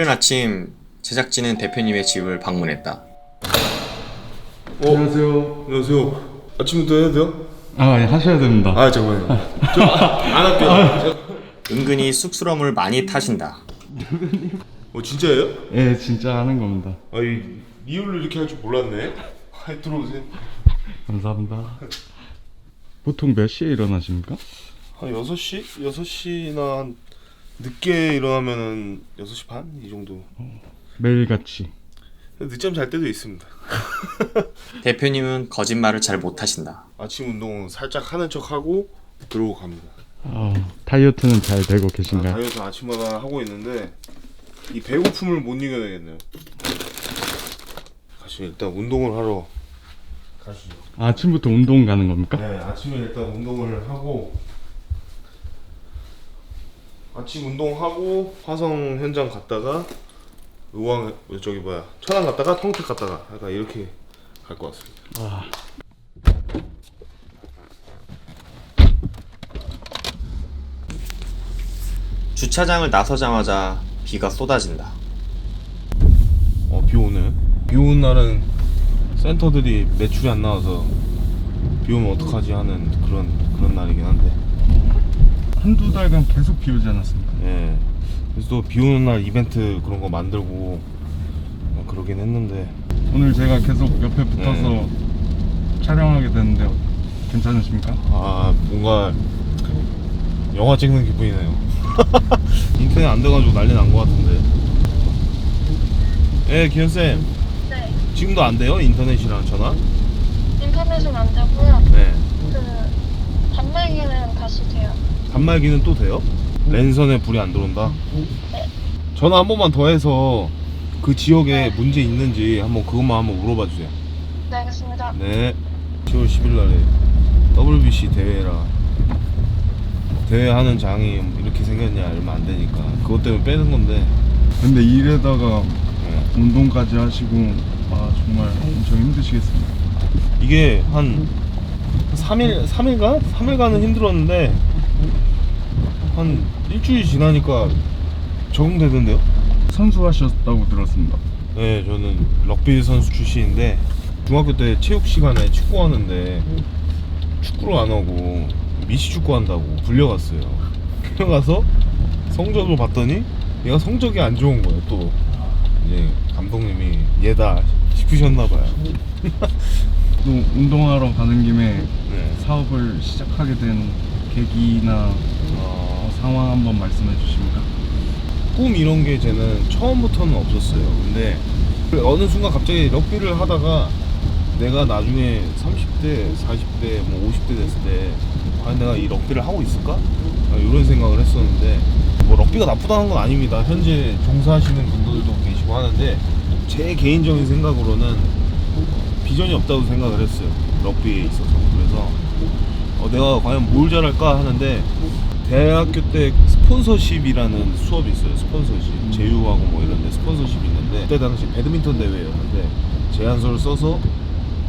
이른 아침 제작진은 대표님의 집을 방문했다. 안녕하세요. 안녕하세요. 아침부터 해야 돼요? 아, 예, 하셔야 됩니다. 아 잠깐만요. 저안 할게요. 은근히 쑥스러움을 많이 타신다. 어 진짜예요? 예, 진짜 하는 겁니다. 아이 이유를 이렇게 할 줄 몰랐네. 아 들어오세요. 감사합니다. 보통 몇 시에 일어나십니까? 한 6시? 6시나 한 늦게 일어나면은 6시 반? 이 정도. 매일같이. 늦잠 잘 때도 있습니다. 대표님은 거짓말을 잘 못하신다. 아침 운동 살짝 하는 척 하고 들어오고 갑니다. 아, 다이어트는 잘 되고 아, 계신가요? 다이어트 아침마다 하고 있는데 이 배고픔을 못 이겨내겠네요. 가시 일단 운동을 하러 가시죠. 아 침부터 운동 가는 겁니까? 네, 아침에 일단 운동을 하고 아침 운동하고 화성 현장 갔다가 의왕 저기 뭐야 천안 갔다가 통택 갔다가 약간 이렇게 갈 것 같습니다. 아, 주차장을 나서자마자 비가 쏟아진다. 어, 비 오네. 비 오는 날은 센터들이 매출이 안 나와서 비 오면 어떡하지 하는 그런 그런 날이긴 한데. 한두 달간 계속 비 오지 않았습니까? 예. 그래서 또 비 오는 날 이벤트 그런 거 만들고 뭐 그러긴 했는데 오늘 제가 계속 옆에 붙어서 촬영하게 됐는데 괜찮으십니까? 아 뭔가 영화 찍는 기분이네요. 인터넷 안 돼가지고 난리 난 것 같은데. 예, 기현 쌤. 네, 지금도 안 돼요? 인터넷이랑 전화? 인터넷은 안 되고요. 네. 그. 단말기는 또 돼요? 랜선에 불이 안 들어온다? 전화 한 번만 더 해서 그 지역에 문제 있는지 한번 그것만 한번 물어봐 주세요. 네, 알겠습니다. 네. 10월 10일 날에 WBC 대회라 대회 하는 장이 이렇게 생겼냐 얼마 안 되니까 그것 때문에 빼는 건데 근데 일에다가 네. 운동까지 하시고 아 정말 엄청 힘드시겠습니다. 이게 한 3일 3일간 3일간은 힘들었는데 한 일주일 지나니까 적응되던데요? 선수하셨다고 들었습니다. 네, 저는 럭비 선수 출신인데 중학교 때 체육 시간에 축구 하는데 축구를 안 하고 미시 축구 한다고 불려갔어요. 불려가서 성적을 봤더니 얘가 성적이 안 좋은 거예요. 또 이제 감독님이 얘다 싶으셨나 봐요. 또 운동하러 가는 김에 네. 사업을 시작하게 된 계기나 어, 상황 한번 말씀해 주십니까? 꿈 이런 게 저는 처음부터는 없었어요. 근데 그 어느 순간 갑자기 럭비를 하다가 내가 나중에 30대, 40대, 뭐 50대 됐을 때 과연 내가 이 럭비를 하고 있을까? 아, 이런 생각을 했었는데 뭐 럭비가 나쁘다는 건 아닙니다. 현재 종사하시는 분들도 계시고 하는데 제 개인적인 생각으로는 비전이 없다고 생각을 했어요. 럭비에 있어서. 그래서 어, 내가 과연 뭘 잘할까 하는데 대학교 때 스폰서십이라는 수업이 있어요. 스폰서십. 제휴하고 뭐 이런 데 스폰서십이 있는데 그때 당시 배드민턴 대회였는데 제안서를 써서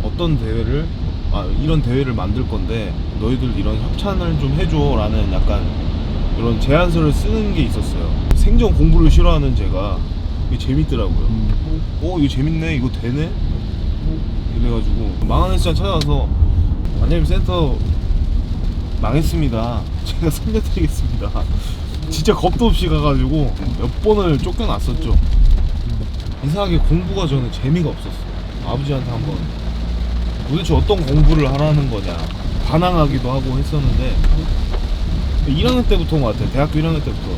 어떤 대회를 아 이런 대회를 만들 건데 너희들 이런 협찬을 좀 해줘라는 약간 이런 제안서를 쓰는 게 있었어요. 생전 공부를 싫어하는 제가 이게 재밌더라고요. 어 이거 재밌네 이거 되네 이래가지고 망한 헬스장 찾아가서 관장님 센터 망했습니다. 제가 살려드리겠습니다. 진짜 겁도 없이 가가지고 몇 번을 쫓겨났었죠. 이상하게 공부가 저는 재미가 없었어요. 아버지한테 한번. 도대체 어떤 공부를 하라는 거냐. 반항하기도 하고 했었는데 1학년 때부터인 것 같아요. 대학교 1학년 때부터.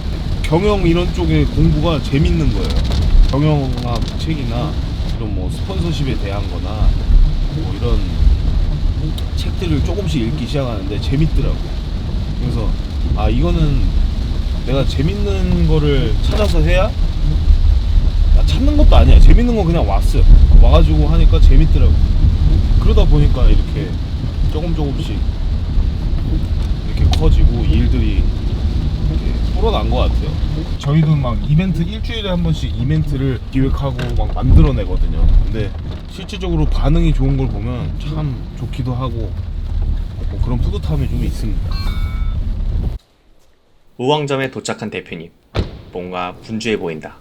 경영 이런 쪽의 공부가 재밌는 거예요. 경영학 책이나 이런 뭐 스폰서십에 대한 거나 뭐 이런 책들을 조금씩 읽기 시작하는데 재밌더라고요. 그래서 아 이거는 내가 재밌는 거를 찾아서 해야 아, 찾는 것도 아니야. 재밌는 건 그냥 왔어요. 와가지고 하니까 재밌더라고. 그러다 보니까 이렇게 조금 조금씩 이렇게 커지고 일들이 불어난 것 같아요. 저희도 막 이벤트 일주일에 한 번씩 이벤트를 기획하고 막 만들어내거든요. 근데 실질적으로 반응이 좋은 걸 보면 참 좋기도 하고 뭐 그런 뿌듯함이 좀 있습니다. 우왕점에 도착한 대표님. 뭔가 분주해 보인다.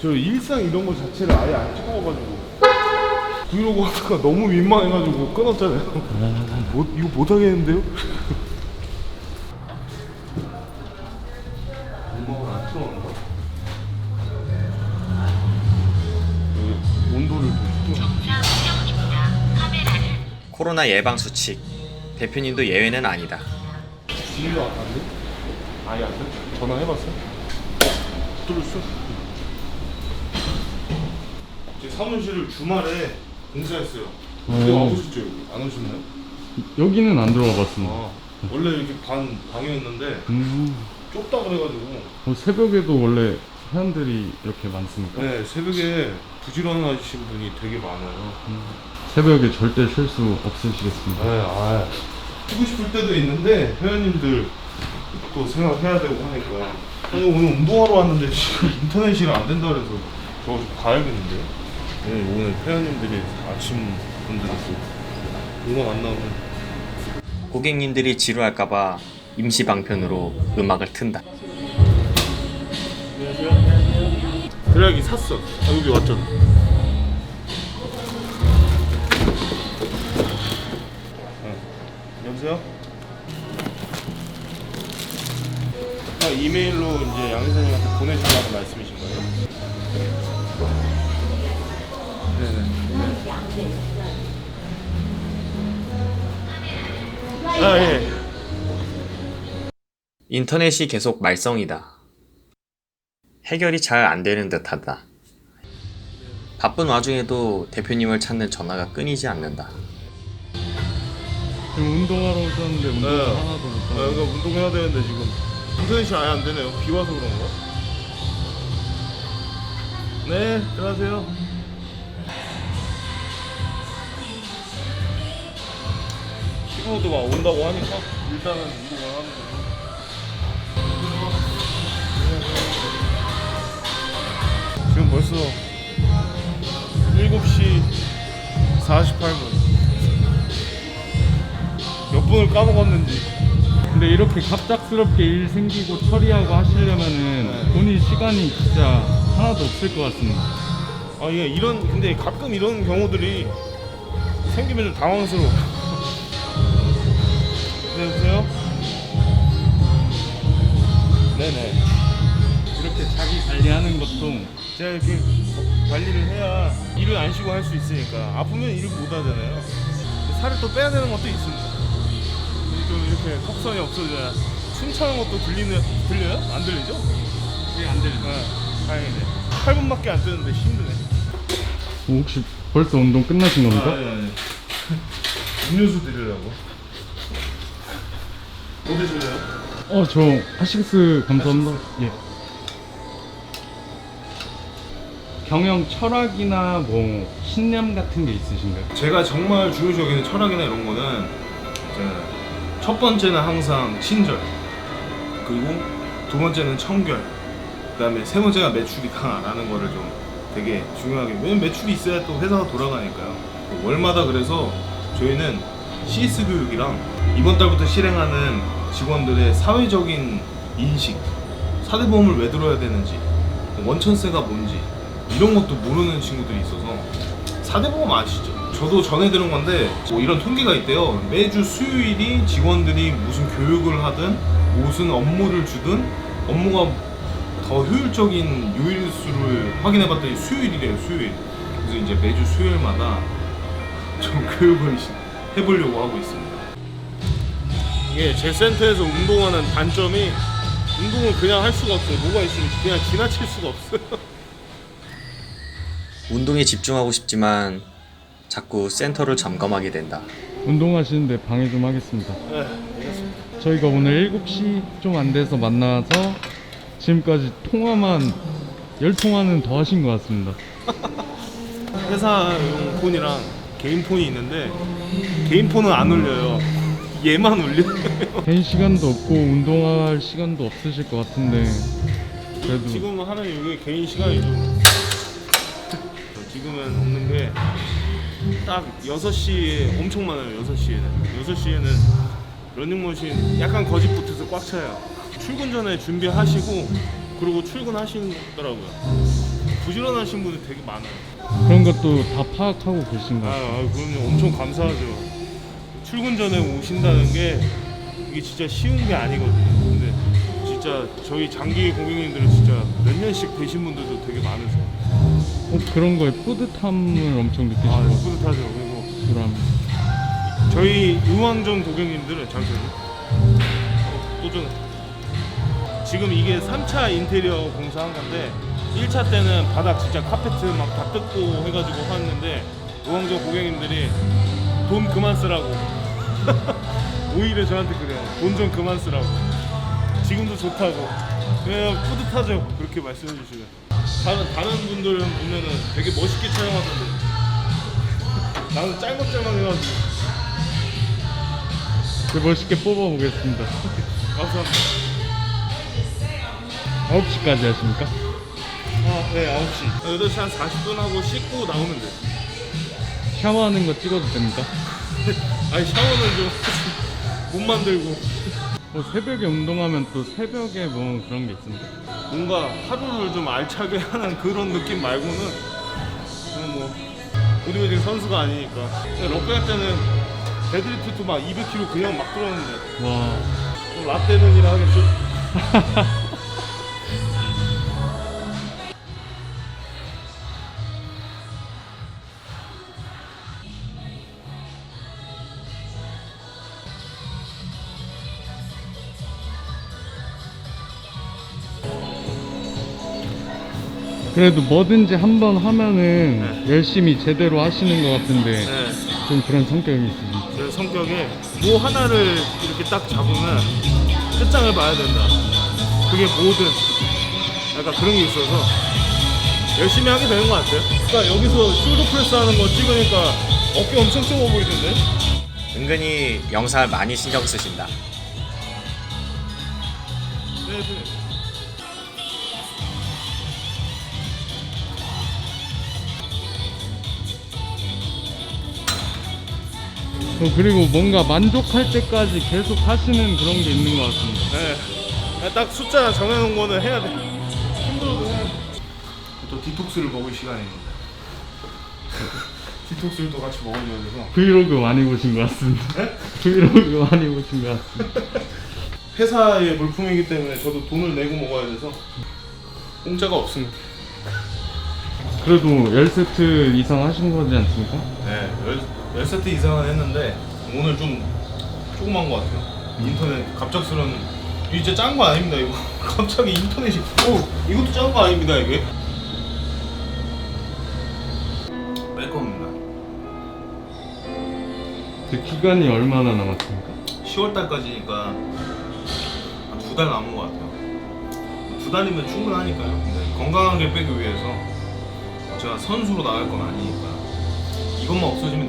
저 일상 이런 거 자체를 아예 안 찍어가지고 브이로그 하다가 너무 민망해가지고 끊었잖아요. 뭐, 이거 못 하겠는데요? 코로나 예방 수칙. 대표님도 예외는 아니다. 지인도 안 돼? 아예 안 돼? 전화해봤어? 들었어? 제 사무실을 주말에 공사했어요. 근데 오. 와보셨죠? 여기? 안 오셨나요? 여기는 안 들어가 봤습니다. 아, 원래 이렇게 반 방이었는데 음, 좁다 그래가지고 어, 새벽에도 원래 회원들이 이렇게 많습니까? 네 새벽에 부지런하신 분이 되게 많아요. 새벽에 절대 쉴 수 없으시겠습니다. 네, 아 쉬고 싶을 때도 있는데 회원님들 또 생각해야 되고 하니까 아니 오늘 운동하러 왔는데 지금 인터넷이 안 된다 그래서 저 가야겠는데요? 네, 오늘 회원님들이 아침 분들도 음악 안 나오면 고객님들이 지루할까봐 임시 방편으로 음악을 튼다. 드라이기 샀어 아 여기 왔잖아 네. 여보세요? 아, 이메일로 이제 양 회장님한테 보내주려는 말씀이신 거예요? 네네 아 예. 인터넷이 계속 말썽이다. 해결이 잘 안 되는 듯하다. 바쁜 와중에도 대표님을 찾는 전화가 끊이지 않는다. 지금 운동하러 오셨는데 운동 네. 하나도 못 아, 하고 그러니까 운동해야 되는데 지금 인터넷이 아예 안 되네요. 비 와서 그런가? 네, 들어가세요. 신호도 막 온다고 하니까 일단은 지금 벌써 7시 48분. 몇 분을 까먹었는지. 근데 이렇게 갑작스럽게 일 생기고 처리하고 하시려면은 네. 본인 시간이 진짜 하나도 없을 것 같습니다. 아 이게 이런 근데 가끔 이런 경우들이 생기면 좀 당황스러워. 네 여보세요? 네네. 이렇게 자기 관리하는 것도 제가 이렇게 관리를 해야 일을 안 쉬고 할 수 있으니까 아프면 일을 못 하잖아요. 살을 또 빼야 되는 것도 있습니다. 좀 이렇게 턱선이 없어져야 숨차는 것도 들리는 들려요? 안 들리죠? 안 들려. 네, 다행이네. 8분밖에 안 뜨는데 힘드네. 혹시 벌써 운동 끝나신 겁니까? 아, 네, 네. 음료수 드리려고. 뭐 드실래요? 어, 저 하식스 감사합니다. 예. 경영 철학이나 뭐 신념 같은 게 있으신가요? 제가 정말 중요시 여기는 철학이나 이런 거는 이제 첫 번째는 항상 친절 그리고 두 번째는 청결 그다음에 세 번째가 매출이다라는 거를 좀 되게 중요하게 왜냐면 매출이 있어야 또 회사가 돌아가니까요 월마다 그래서 저희는 CS 교육이랑 이번 달부터 실행하는 직원들의 사회적인 인식 사대보험을 왜 들어야 되는지 원천세가 뭔지 이런 것도 모르는 친구들이 있어서 사대보험 아시죠? 저도 전해 들은 건데 뭐 이런 통계가 있대요. 매주 수요일이 직원들이 무슨 교육을 하든 무슨 업무를 주든 업무가 더 효율적인 요일 수를 확인해 봤더니 수요일이래요, 수요일. 그래서 이제 매주 수요일마다 좀 교육을 시- 해보려고 하고 있습니다. 이게 제 센터에서 운동하는 단점이 운동을 그냥 할 수가 없어요. 뭐가 있으면 그냥 지나칠 수가 없어요. 운동에 집중하고 싶지만 자꾸 센터를 점검하게 된다. 운동하시는데 방해 좀 하겠습니다. 네, 알겠습니다. 저희가 오늘 7시 좀 안 돼서 만나서 지금까지 통화만 10통화는 더 하신 것 같습니다. 회사용 폰이랑 개인 폰이 있는데 개인 폰은 안 울려요. 얘만 울려요. 개인 시간도 없고 운동할 시간도 없으실 것 같은데 그래도 지금 하는 이게 개인 시간이 좀 지금은 없는 게 딱 6시에 엄청 많아요. 6시에는 6시에는 러닝머신 약간 거짓 붙어서 꽉 차요. 출근 전에 준비하시고 그리고 출근하시더라고요. 부지런하신 분들 되게 많아요. 그런 것도 다 파악하고 계신 아, 거예요. 아 그럼요. 엄청 감사하죠. 출근 전에 오신다는 게 이게 진짜 쉬운 게 아니거든요. 근데 진짜 저희 장기 고객님들은 진짜 몇 년씩 되신 분들도 되게 많으세요. 어, 그런 거에 뿌듯함을 엄청 느끼시고 아, 뿌듯하죠. 그리고 그럼. 저희 의왕정 고객님들은 잠시만요. 어, 또 좀. 지금 이게 3차 인테리어 공사한 건데 1차 때는 바닥 진짜 카페트 막 다 뜯고 해가지고 하는데 의왕정 고객님들이 돈 그만 쓰라고. 오히려 저한테 그래요. 돈 좀 그만 쓰라고. 지금도 좋다고. 그냥 뿌듯하죠. 그렇게 말씀해 주시면 다른, 다른 분들은 보면은 되게 멋있게 촬영하던데 나는 짤막짤막 해가지고 네, 멋있게 뽑아보겠습니다. 감사합니다 9시까지 하십니까? 아, 네, 9시. 8시 한 40분 하고 씻고 나오면 돼. 샤워하는 거 찍어도 됩니까? 아니, 샤워는 좀 못 만들고. 뭐 새벽에 운동하면 또 새벽에 뭐 그런 게 있습니다. 뭔가 하루를 좀 알차게 하는 그런 느낌 말고는 그냥 뭐 보디빌딩 선수가 아니니까. 근데 럭비 할 때는 데드리프트 막 200kg 그냥 막 들었는데 와, 또 라떼는 일 하겠죠? 그래도 뭐든지 한번 하면은 열심히 제대로 하시는 것 같은데 네. 좀 그런 성격이. 제 성격에 뭐 하나를 이렇게 딱 잡으면 끝장을 봐야 된다. 그게 뭐든 약간 그런 게 있어서 열심히 하게 되는 것 같아요. 그러니까 여기서 숄더 프레스 하는 거 찍으니까 어깨 엄청 좁아 보이던데? 은근히 영상을 많이 신경 쓰신다. 네, 네. 그리고 뭔가 만족할 때까지 계속 하시는 그런 게 있는 것 같습니다. 네. 그냥 딱 숫자 정해놓은 거는 해야 돼. 힘들어도 해야 돼. 또 디톡스를 먹을 시간입니다. 디톡스를 또 같이 먹어줘야 돼서. 브이로그 많이 보신 것 같습니다. 브이로그 많이 보신 것 같습니다. 회사의 물품이기 때문에 저도 돈을 내고 먹어야 돼서 공짜가 없습니다. 그래도 10세트 이상 하신 거지 않습니까? 네, 열, 열 세트 이상은 했는데 오늘 좀 조그만 것 같아요. 인터넷 갑작스런 이거 진짜 짠 거 아닙니다 이거. 갑자기 인터넷이 어 이것도 짠 거 아닙니다 이게. 뺄 겁니다. 그 기간이 얼마나 남았습니까? 10월 달까지니까 두 달 남은 것 같아요. 두 달이면 충분하니까요. 근데 건강하게 빼기 위해서 제가 선수로 나갈 건 아니니까 이것만 없어지면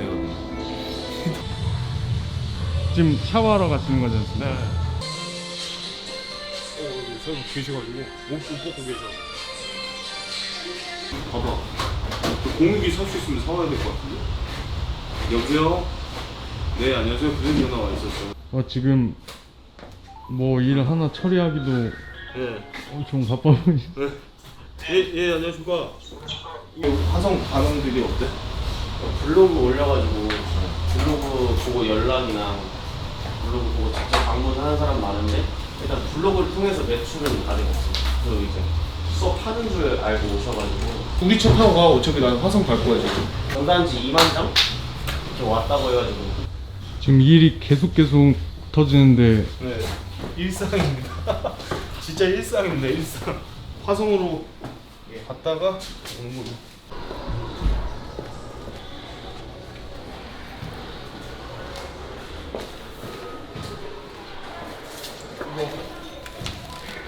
지금 샤워하러 가시는 거지 않습니까? 네. 오, 여기 사람 계셔가지고 옷, 옷 벗고 계셔. 봐봐. 그 공유기 살 수 있으면 사와야 될 것 같은데. 여보세요? 네, 안녕하세요. 부장님 전화 와 있었어요. 어, 지금 뭐 일 하나 처리하기도 네. 엄청 바빠 보이시 네. 예, 예, 안녕하십니까. 이 화성 반응들이 어때? 블로그 올려가지고 블로그 보고 연락이나 블로그 보고 직접 방문하는 사람 많은데 일단 블로그를 통해서 매출은 아직 없어요. 그리고 이제 수업하는 줄 알고 오셔가지고 우리 차 타고 가. 어차피 나 화성 갈 거야, 지금. 전단지 2만 장 이렇게 왔다고 해가지고 지금 일이 계속 계속 터지는데 네. 일상입니다. 진짜 일상입니다, 일상. 화성으로 갔다가 오는 거죠.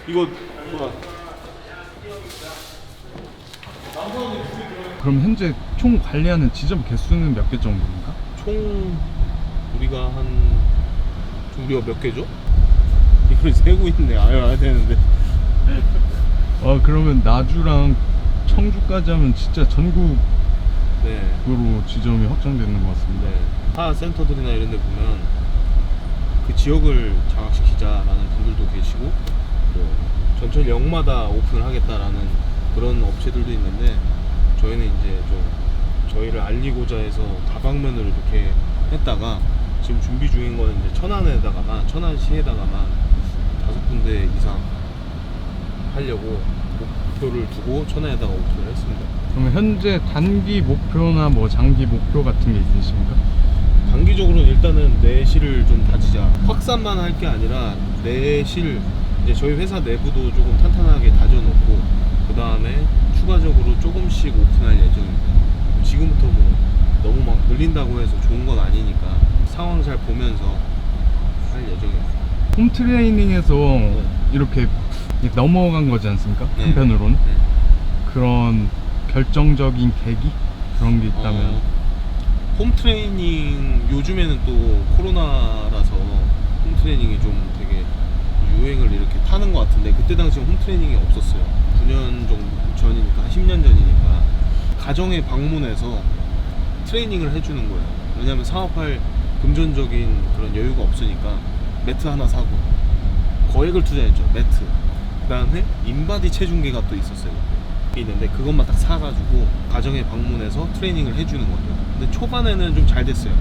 이거 뭐야? 그럼 현재 총 관리하는 지점 개수는 몇 개 정도입니까? 총 우리가 한 우리가 몇 개죠? 이걸 세고 있네. 알아야 되는데. 아 그러면 나주랑 청주까지 하면 진짜 전국으로 네. 지점이 확장되는 것 같습니다. 네. 타 센터들이나 이런 데 보면 그 지역을 장악시키자라는 분들도 계시고 뭐 전철 역마다 오픈을 하겠다라는 그런 업체들도 있는데 저희는 이제 좀 저희를 알리고자 해서 다방면으로 이렇게 했다가 지금 준비 중인 거는 이제 천안에다가만 천안시에다가만 다섯 군데 이상 하려고 목표를 두고 천안에다가 오픈을 했습니다. 그러면 현재 단기 목표나 뭐 장기 목표 같은 게 있으십니까? 단기적으로는 일단은 내실을 좀 다지자. 확산만 할 게 아니라 내실 이제 저희 회사 내부도 조금 탄탄하게 다져놓고 그 다음에 추가적으로 조금씩 오픈할 예정입니다. 지금부터 뭐 너무 막 늘린다고 해서 좋은 건 아니니까 상황 잘 보면서 할 예정입니다. 홈 트레이닝에서 이렇게 넘어간 거지 않습니까? 네. 한편으로는 네. 그런 결정적인 계기 그런 게 있다면 어, 홈 트레이닝 요즘에는 또 코로나라서 홈 트레이닝이 좀 되게 유행을 이렇게 타는 것 같은데 그때 당시 홈 트레이닝이 없었어요. 9년 정도 전이니까 한 10년 전이니까 가정에 방문해서 트레이닝을 해주는 거예요. 왜냐하면 사업할 금전적인 그런 여유가 없으니까 매트 하나 사고 거액을 투자했죠. 매트. 그 다음에 인바디 체중계가 또 있었어요. 있는데 그것만 딱 사가지고 가정에 방문해서 트레이닝을 해주는 거죠. 근데 초반에는 좀 잘 됐어요.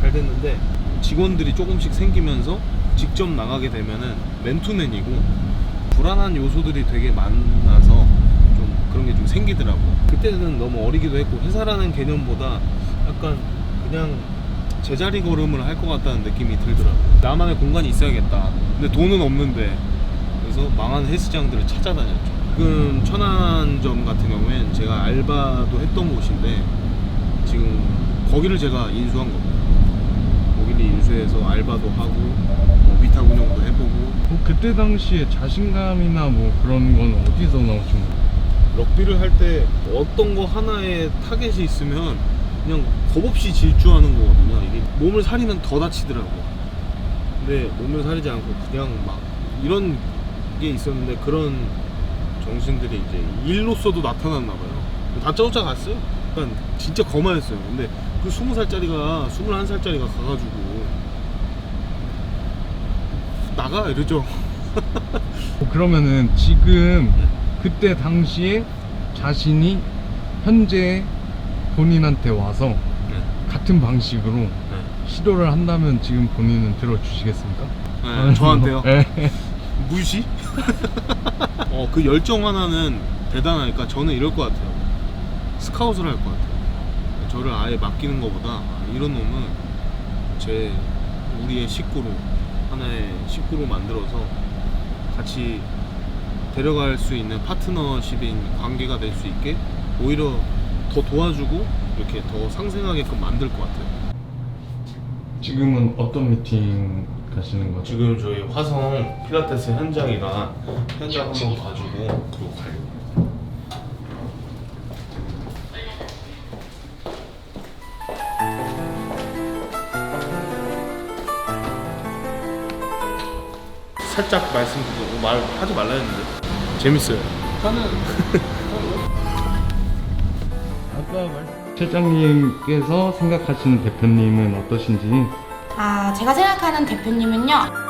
잘 됐는데 직원들이 조금씩 생기면서 직접 나가게 되면은 맨투맨이고 불안한 요소들이 되게 많아서 좀 그런 게 좀 생기더라고요. 그때는 너무 어리기도 했고 회사라는 개념보다 약간 그냥 제자리 걸음을 할 것 같다는 느낌이 들더라고요. 나만의 공간이 있어야겠다. 근데 돈은 없는데 그래서 망한 헬스장들을 찾아다녔죠. 지금 천안점 같은 경우엔 제가 알바도 했던 곳인데 지금 거기를 제가 인수한 겁니다. 거기를 인수해서 알바도 하고 뭐 위탁 운영도 해보고 뭐 그때 당시에 자신감이나 뭐 그런 건 어디서 나오신 거예요? 럭비를 할 때 어떤 거 하나에 타겟이 있으면 그냥 겁 없이 질주하는 거거든요. 이게 몸을 사리면 더 다치더라고요. 근데 몸을 사리지 않고 그냥 막 이런 게 있었는데 그런 정신들이 이제 일로서도 나타났나 봐요. 다 쫓아갔어요. 그러니까 진짜 거만했어요. 근데 그 20살짜리가 21살짜리가 가가지고 나가 이러죠. 어, 그러면은 지금 그때 당시에 자신이 현재 본인한테 와서 네. 같은 방식으로 시도를 한다면 지금 본인은 들어주시겠습니까? 네, 저한테요? 네. 무시? 어, 그 열정 하나는 대단하니까 저는 이럴 것 같아요. 스카웃을 할 것 같아요. 저를 아예 맡기는 것보다 아, 이런 놈은 제 우리의 식구로 하나의 식구로 만들어서 같이 데려갈 수 있는 파트너십인 관계가 될 수 있게 오히려 더 도와주고 이렇게 더 상생하게끔 만들 것 같아요. 지금은 어떤 미팅 가시는 거죠? 지금 저희 화성 필라테스 현장이라 현장 한번 가지고 그리고 가려고. 살짝 말씀드리고 말 하지 말라 했는데 재밌어요. 아까 말... 실장님께서 생각하시는 대표님은 어떠신지 아, 제가 생각하는 대표님은요.